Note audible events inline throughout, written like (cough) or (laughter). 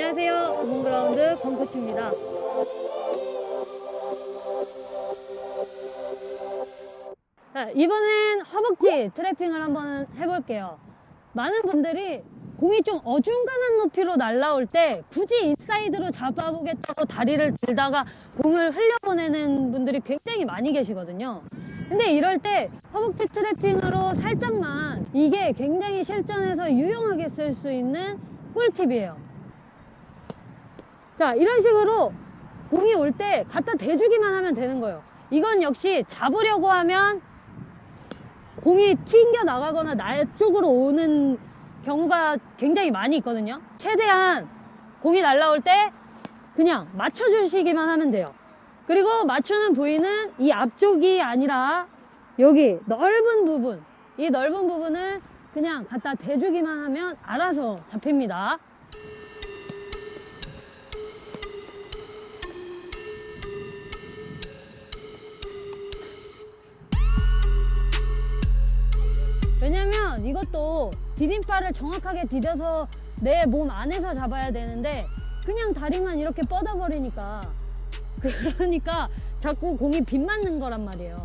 안녕하세요. 구몬그라운드 권코치입니다. 자, 이번엔 허벅지 트래핑을 한번 해볼게요. 많은 분들이 공이 좀 어중간한 높이로 날라올 때 굳이 인사이드로 잡아보겠다고 다리를 들다가 공을 흘려보내는 분들이 굉장히 많이 계시거든요. 근데 이럴 때 허벅지 트래핑으로 살짝만 이게 굉장히 실전에서 유용하게 쓸 수 있는 꿀팁이에요. 자, 이런 식으로 공이 올 때 갖다 대주기만 하면 되는 거예요. 이건 역시 잡으려고 하면 공이 튕겨 나가거나 나 쪽으로 오는 경우가 굉장히 많이 있거든요. 최대한 공이 날라올 때 그냥 맞춰주시기만 하면 돼요. 그리고 맞추는 부위는 이 앞쪽이 아니라 여기 넓은 부분, 이 넓은 부분을 그냥 갖다 대주기만 하면 알아서 잡힙니다. 왜냐면 이것도 디딤발을 정확하게 디뎌서 내 몸 안에서 잡아야 되는데 그냥 다리만 이렇게 뻗어버리니까 (laughs) 그러니까 자꾸 공이 빗 맞는 거란 말이에요.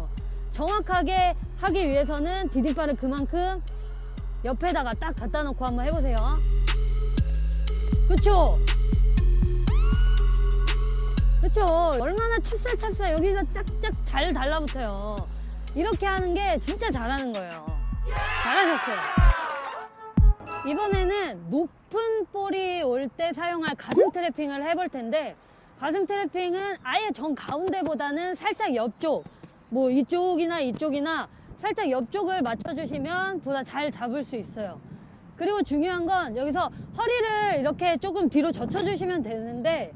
정확하게 하기 위해서는 디딤발을 그만큼 옆에다가 딱 갖다 놓고 한번 해보세요. 그쵸? 그쵸? 얼마나 찹쌀찹쌀 여기서 짝짝 잘 달라붙어요. 이렇게 하는 게 진짜 잘하는 거예요. 잘하셨어요. 이번에는 높은 볼이 올 때 사용할 가슴 트래핑을 해볼 텐데 가슴 트래핑은 아예 정 가운데보다는 살짝 옆쪽 뭐 이쪽이나 이쪽이나 살짝 옆쪽을 맞춰주시면 보다 잘 잡을 수 있어요. 그리고 중요한 건 여기서 허리를 이렇게 조금 뒤로 젖혀주시면 되는데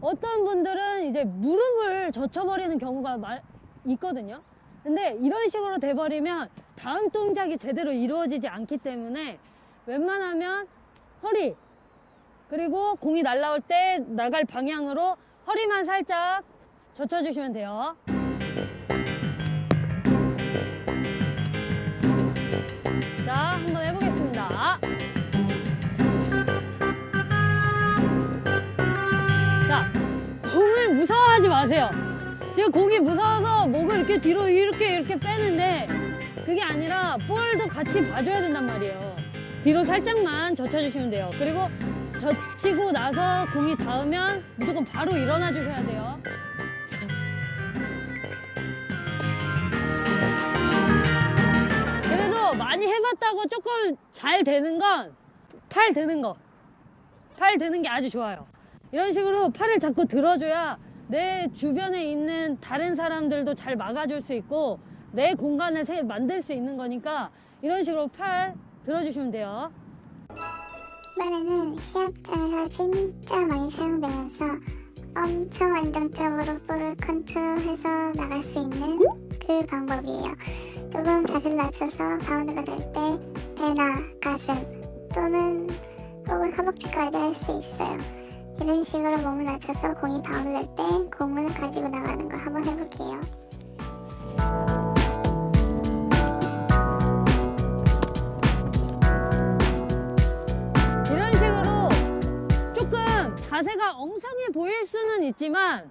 어떤 분들은 이제 무릎을 젖혀버리는 경우가 마- 있거든요. 근데 이런 식으로 돼버리면 다음 동작이 제대로 이루어지지 않기 때문에 웬만하면 허리 그리고 공이 날라올 때 나갈 방향으로 허리만 살짝 젖혀주시면 돼요. 자, 한번 해보겠습니다. 자, 공을 무서워하지 마세요. 지금 공이 무서워서 목을 이렇게 뒤로 이렇게 이렇게 빼는데 그게 아니라 볼도 같이 봐줘야 된단 말이에요. 뒤로 살짝만 젖혀주시면 돼요. 그리고 젖히고 나서 공이 닿으면 무조건 바로 일어나 주셔야 돼요. (laughs) 그래도 많이 해봤다고 조금 잘 되는 건 팔 드는 거. 팔 드는 게 아주 좋아요. 이런 식으로 팔을 자꾸 들어줘야 내 주변에 있는 다른 사람들도 잘 막아줄 수 있고 내 공간을 세- 만들 수 있는 거니까 이런 식으로 팔 들어주시면 돼요. 이번에는 시합장에서 진짜 많이 사용되면서 엄청 안정적으로 볼을 컨트롤해서 나갈 수 있는 그 방법이에요. 조금 자세를 낮춰서 바운드가 될 때 배나 가슴 또는 혹은 허벅지까지 할 수 있어요. 이런 식으로 몸을 낮춰서 공이 바운드 될 때 공을 가지고 나가는 거 한번 해볼게요. 자세가 엉성해 보일 수는 있지만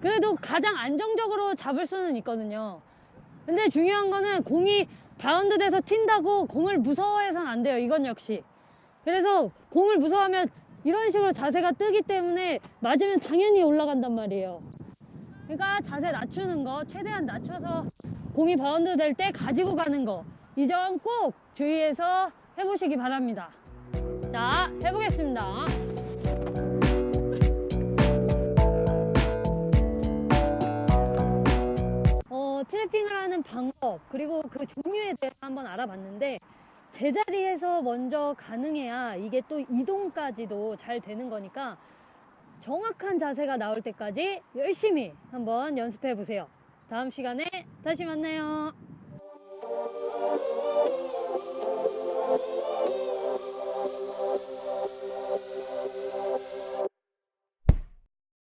그래도 가장 안정적으로 잡을 수는 있거든요. 근데 중요한 거는 공이 바운드 돼서 튄다고 공을 무서워해서는 안 돼요. 이건 역시. 그래서 공을 무서워하면 이런 식으로 자세가 뜨기 때문에 맞으면 당연히 올라간단 말이에요. 그러니까 자세 낮추는 거 최대한 낮춰서 공이 바운드 될 때 가지고 가는 거. 이 점 꼭 주의해서 해보시기 바랍니다. 자, 해보겠습니다. 어, 트래핑을 하는 방법, 그리고 그 종류에 대해서 한번 알아봤는데, 제자리에서 먼저 가능해야 이게 또 이동까지도 잘 되는 거니까, 정확한 자세가 나올 때까지 열심히 한번 연습해 보세요. 다음 시간에 다시 만나요.